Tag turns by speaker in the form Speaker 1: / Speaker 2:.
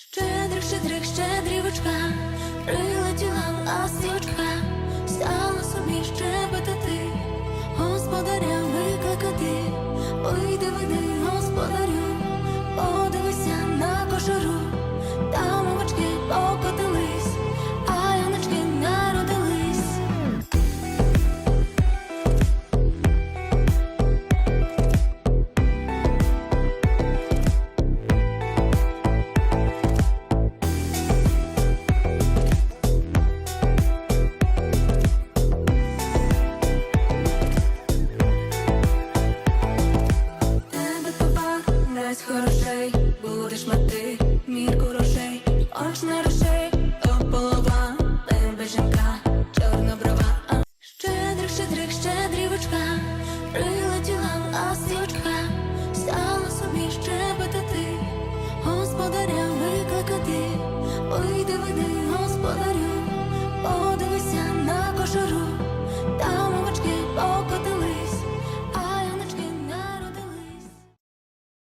Speaker 1: Щедрих, щедрих, щедрівочка, прилетіла ластівочка, стала собі щебетати, господаря викликати, ой, дивини, господарю, хорошей, будеш мати мірку грошей, ось на рушей, то полова, тебе жінка, чорноброва. Щедрих, Щедрих, щедрих,